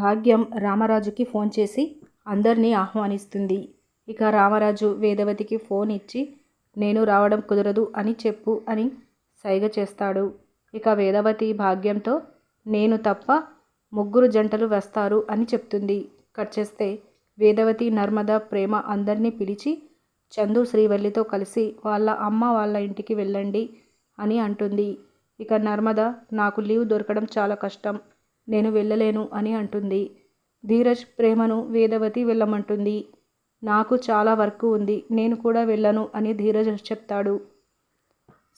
భాగ్యం రామరాజుకి ఫోన్ చేసి అందరినీ ఆహ్వానిస్తుంది. ఇక రామరాజు వేదవతికి ఫోన్ ఇచ్చి నేను రావడం కుదరదు అని చెప్పు అని సైగ చేస్తాడు. ఇక వేదవతి భాగ్యంతో నేను తప్ప ముగ్గురు జంటలు వస్తారు అని చెప్తుంది. కట్ చేస్తే వేదవతి నర్మద ప్రేమ అందరినీ పిలిచి చందు శ్రీవల్లితో కలిసి వాళ్ళ అమ్మ వాళ్ళ ఇంటికి వెళ్ళండి అని అంటుంది. ఇక నర్మద నాకు లీవ్ దొరకడం చాలా కష్టం. నేను వెళ్ళలేను అని అంటుంది. ధీరజ్ ప్రేమను వేదవతి వెళ్ళమంటుంది. నాకు చాలా వర్క్ ఉంది నేను కూడా వెళ్ళను అని ధీరజ్ చెప్తాడు.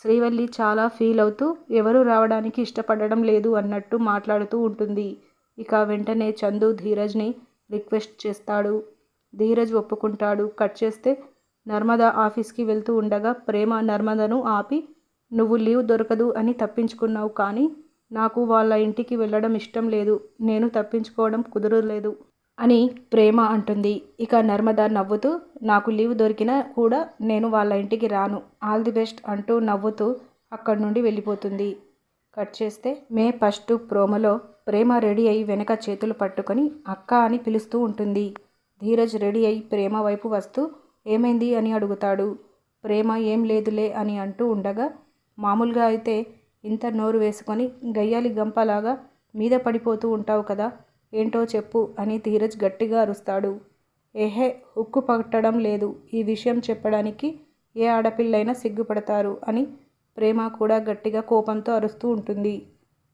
శ్రీవల్లి చాలా ఫీల్ అవుతూ ఎవరు రావడానికి ఇష్టపడడం లేదు అన్నట్టు మాట్లాడుతూ ఉంటుంది. ఇక వెంటనే చందు ధీరజ్ని రిక్వెస్ట్ చేస్తాడు. ధీరజ్ ఒప్పుకుంటాడు. కట్ చేస్తే నర్మద ఆఫీస్కి వెళ్తూ ఉండగా ప్రేమ నర్మదను ఆపి నువ్వు లీవ్ దొరకదు అని తప్పించుకున్నావు కానీ నాకు వాళ్ళ ఇంటికి వెళ్ళడం ఇష్టం లేదు నేను తప్పించుకోవడం కుదరలేదు అని ప్రేమ అంటుంది. ఇక నర్మద నవ్వుతూ నాకు లీవ్ దొరికినా కూడా నేను వాళ్ళ ఇంటికి రాను. ఆల్ ది బెస్ట్ అంటూ నవ్వుతూ అక్కడి నుండి వెళ్ళిపోతుంది. కట్ చేస్తే మే ఫస్ట్ ప్రోమోలో ప్రేమ రెడీ అయి వెనక చేతులు పట్టుకొని అక్క అని పిలుస్తూ ఉంటుంది. ధీరజ్ రెడీ అయి ప్రేమ వైపు వస్తూ ఏమైంది? అని అడుగుతాడు. ప్రేమ ఏం లేదులే అని అంటూ ఉండగా మామూలుగా అయితే ఇంత నోరు వేసుకొని గయ్యాలి గంపలాగా మీద పడిపోతూ ఉంటావు కదా ఏంటో చెప్పు అని ధీరజ్ గట్టిగా అరుస్తాడు. ఏహే ఉక్కు పట్టడం లేదు. ఈ విషయం చెప్పడానికి ఏ ఆడపిల్లైనా సిగ్గుపడతారు అని ప్రేమ కూడా గట్టిగా కోపంతో అరుస్తూ ఉంటుంది.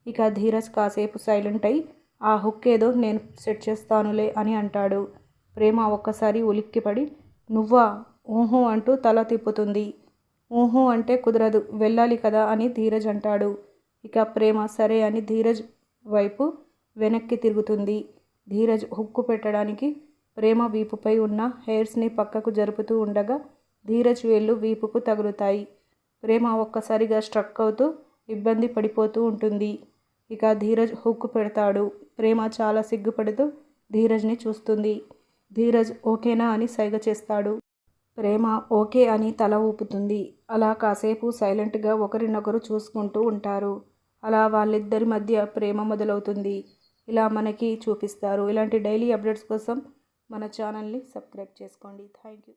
ఇక ధీరజ్ కాసేపు సైలెంట్ అయి ఆ హుక్ ఏదో నేను సెట్ చేస్తానులే అని అంటాడు. ప్రేమ ఒక్కసారి ఉలిక్కిపడి నువ్వా? ఊహు అంటూ తల తిప్పుతుంది. ఊహు అంటే కుదరదు వెళ్ళాలి కదా అని ధీరజ్ అంటాడు. ఇక ప్రేమ సరే అని ధీరజ్ వైపు వెనక్కి తిరుగుతుంది. ధీరజ్ హుక్కు పెట్టడానికి ప్రేమ వీపుపై ఉన్న హెయిర్స్ని పక్కకు జరుపుతూ ఉండగా ధీరజ్ వేళ్ళు వీపుకు తగులుతాయి. ప్రేమ ఒక్కసారిగా స్ట్రక్ అవుతూ ఇబ్బంది పడిపోతూ ఉంటుంది. ఇక ధీరజ్ హుక్కు పెడతాడు. ప్రేమ చాలా సిగ్గుపడుతూ ధీరజ్ని చూస్తుంది. ధీరజ్ ఓకేనా అని సైగ చేస్తాడు. ప్రేమ ఓకే అని తల ఊపుతుంది. అలా కాసేపు సైలెంట్గా ఒకరినొకరు చూసుకుంటూ ఉంటారు. అలా వాళ్ళిద్దరి మధ్య ప్రేమ మొదలవుతుంది. ఇలా మనకి చూపిస్తారు. ఇలాంటి డైలీ అప్డేట్స్ కోసం మన ఛానల్ని సబ్స్క్రైబ్ చేసుకోండి. Thank you